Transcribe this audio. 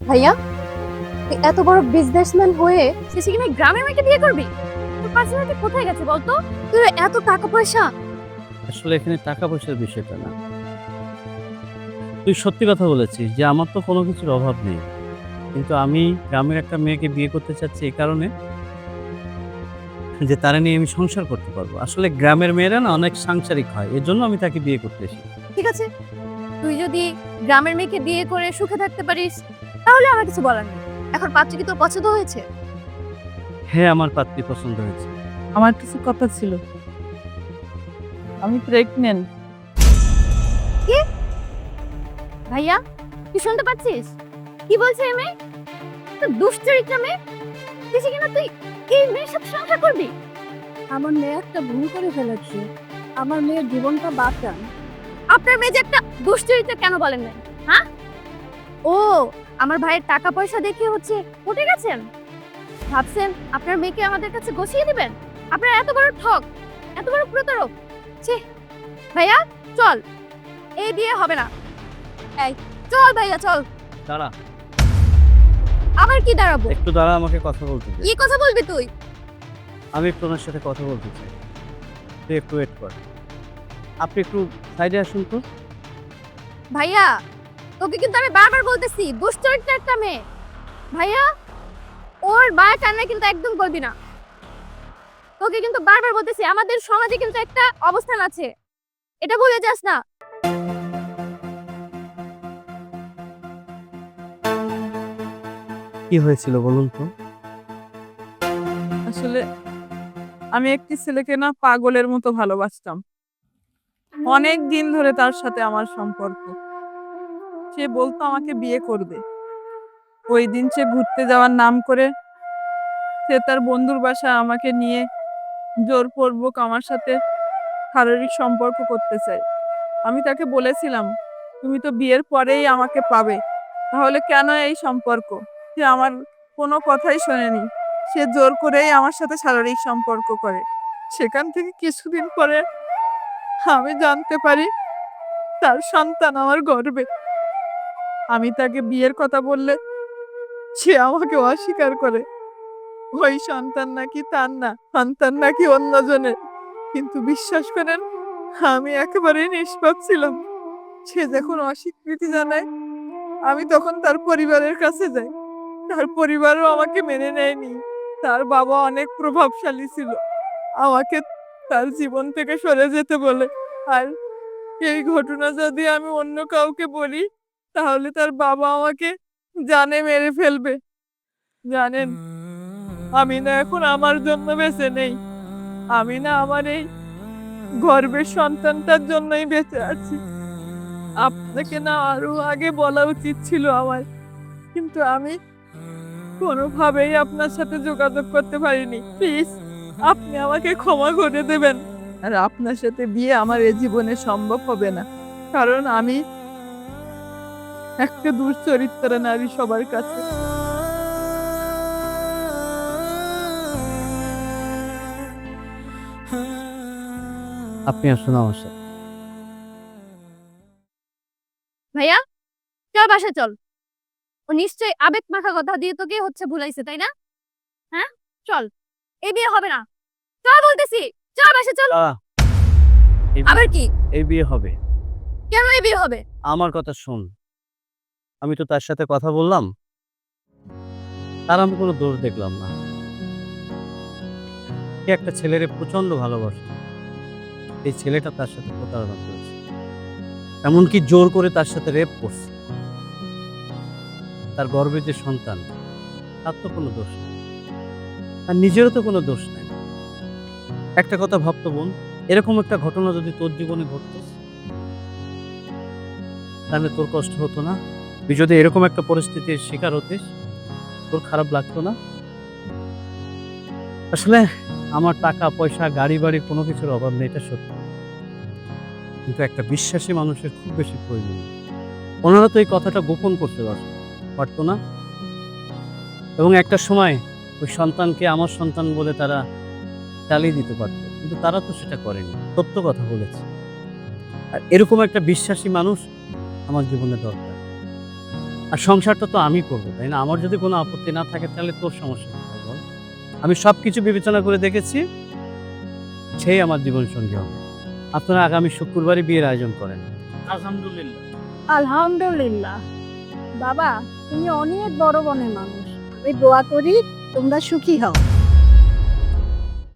ভাইয়া তুই এত বড় বিজনেসম্যান হয়ে শেষে কিনা গ্রামের মেয়েকে বিয়ে করবি? তোর পার্সোনালিটি কোথায় গেছে বলতো? তুই এত টাকা পয়সা। আসলে এখানে টাকা পয়সার বিষয়টা না। তুই সত্যি কথা বলেছিস যে আমার তো কোনো কিছুর অভাব নেই। কিন্তু আমি গ্রামের একটা মেয়েকে বিয়ে করতে চাচ্ছি এই কারণে যে তারা নিয়ে আমি সংসার করতে পারব। আসলে গ্রামের মেয়েরা না অনেক সাংসারিক হয় এর জন্য আমি তাকে বিয়ে করতে এসেছি। ঠিক আছে। তুই যদি গ্রামের মেয়েকে বিয়ে করে সুখে থাকতে পারিস তাহলে আমার কিছু বলার নেই। এখন পাত্র কি তোর পছন্দ হয়েছে? হ্যাঁ আমার পাত্রী পছন্দ হয়েছে। আমার কিছু কথা ছিল। আমি প্রেগনেন্ট ভাইয়া তুই শুনতে পাচ্ছিস? কি বলছে এই মেয়ে? তো দুশ্চরিত্র মেয়ে? শেষে কিনা তুই এই মেয়ের সাথে সংসার করবি? আমার মেয়ে একটা ভুল করে ফেলেছে। আমার মেয়ের জীবনটা বাঁচান। আপনার মেয়ে যে একটা দুশ্চরিত্র কেন বলেন না ও আমার ভাইয়ের টাকা পয়সা দেখে হচ্ছে উঠে গেছেন? ভাবছেন আপনার মেয়েকে আমাদের কাছে গছিয়ে দিবেন? আপনার এত বড় ঠক এত বড় প্রতারক। ছি ভাইয়া চল। এই বিয়ে হবে না। এই চল ভাইয়া চল। দাঁড়া। আবার কি দাঁড়াবো? একটু দাঁড়া আমাকে কথা বলতে দে। কি কথা বলবি তুই? আমি একটু ওনার সাথে কথা বলতে চাই। তুই একটু ওয়েট কর। আপনি একটু সাইডে আসুন তো। ভাইয়া তোকে কিন্তু আমি বারবার বলতেছি দুশ্চরিত্র একটা মেয়ে। ভাইয়া ওর মায়া কান্না কিন্তু একদম করবি না। তোকে কিন্তু বারবার বলতেছি আমাদের সমাজে কিন্তু একটা অবস্থান আছে। এটা ভুলে যাস না। কি হয়েছিল বলুন তো? আসলে আমি একটি ছেলেকে না পাগলের মতো ভালোবাসতাম। অনেক দিন ধরে তার সাথে আমার সম্পর্ক। সে বলতো, আমাকে বিয়ে করবে। ওই দিন সে ঘুরতে যাওয়ার নাম করে সে তার বন্ধুর বাসা আমাকে নিয়ে জোরপূর্বক আমার সাথে শারীরিক সম্পর্ক করতে চায়। আমি তাকে বলেছিলাম, তুমি তো বিয়ের পরেই আমাকে পাবে, তাহলে কেন এই সম্পর্ক? সে আমার কোনো কথাই শোনেনি। সে জোর করেই আমার সাথে শারীরিক সম্পর্ক করে। সেখান থেকে কিছুদিন পরে আমি জানতে পারি, তার সন্তান আমার গর্বে। আমি তাকে বিয়ের কথা বললে সে আমাকে অস্বীকার করে। ওই সন্তান নাকি তার না, সন্তান নাকি অন্যজনের কিন্তু বিশ্বাস করেন, আমি একেবারেই নিষ্পাপ ছিলাম। সে যখন অস্বীকৃতি জানায়, আমি তখন তার পরিবারের কাছে যাই। তার পরিবারও আমাকে মেনে নেয়নি। তার বাবা অনেক প্রভাবশালী ছিল। আমাকে তার জীবন থেকে সরে যেতে বলে। আর এই ঘটনা যদি আমি অন্য কাউকে বলি তাহলে তার বাবা আমাকে জানে মেরে ফেলবে। জানেন? আমি না এখন আমার জন্য বেঁচে নেই। আমি না আমার এই গর্বের সন্তানটার জন্যই বেঁচে আছি। আপনাকে না আরও আগে বলা উচিত ছিল আমার। কিন্তু আমি কোনোভাবেই আপনার সাথে যোগাযোগ করতে পারিনি। প্লিজ, আপনি আমাকে ক্ষমা করে দেবেন। আর আপনার সাথে বিয়ে আমার এ জীবনে সম্ভব হবে না। কারণ আমি একটা দুশ্চরিত্র নারী সবার কাছে। আপনি আসুন আমার সাথে। ভাইয়া চল বাসা চল। ও নিশ্চয়ই আবেগ মাখা কথা দিয়ে তোকে হচ্ছে ভুলাইছে তাই না? হ্যাঁ? চল। এই বিয়ে হবে না। চল বলতেছি। চল বাসা চল। আবার কি? এই বিয়ে হবে। কেন এই বিয়ে হবে? আমার কথা শোন। আমি তো তার সাথে কথা বললাম। তার আমি কোনো দোষ দেখলাম না। একটা ছেলের প্রচণ্ড ভালোবাসে এই ছেলেটা তার সাথে প্রতারণা করেছে। এমনকি জোর করে তার সাথে রেপ করছে। তার গর্বের যে সন্তান, তার তো কোনো দোষ নেই। আর নিজেরও তো কোনো দোষ নেই। একটা কথা ভাবতো বোন, এরকম একটা ঘটনা যদি তোর জীবনে ঘটতো, তাহলে তোর কষ্ট হতো না। তুই যদি এরকম একটা পরিস্থিতির শিকার হতিস, তোর খারাপ লাগতো না? আসলে আমার টাকা, পয়সা, গাড়ি, বাড়ি কোনো কিছুর অভাব নেই, এটা সত্যি। কিন্তু একটা বিশ্বাসী মানুষের খুব বেশি প্রয়োজন। ওনারা তো এই কথাটা গোপন করতে পারত না। এবং একটা সময় ওই সন্তানকে আমার সন্তান বলে তারা চালিয়ে দিতে পারতো। কিন্তু তারা তো সেটা করেনি। সত্য কথা বলেছে। আর এরকম একটা বিশ্বাসী মানুষ আমার জীবনে দরকার। আর সংসারটা তো আমি করব তাই না? আমার যদি কোনো আপত্তি না থাকে তাহলে তোর সমস্যা বল। আমি সব কিছু বিবেচনা করে দেখেছি সেই আমার জীবন সঙ্গী হবে। আপনারা আগামী শুক্রবারই বিয়ের আয়োজন করেন। আলহামদুলিল্লাহ। আলহামদুলিল্লাহ। বাবা তুমি অনেক বড় বনের মানুষ। আমি দোয়া করি তোমরা সুখী হও।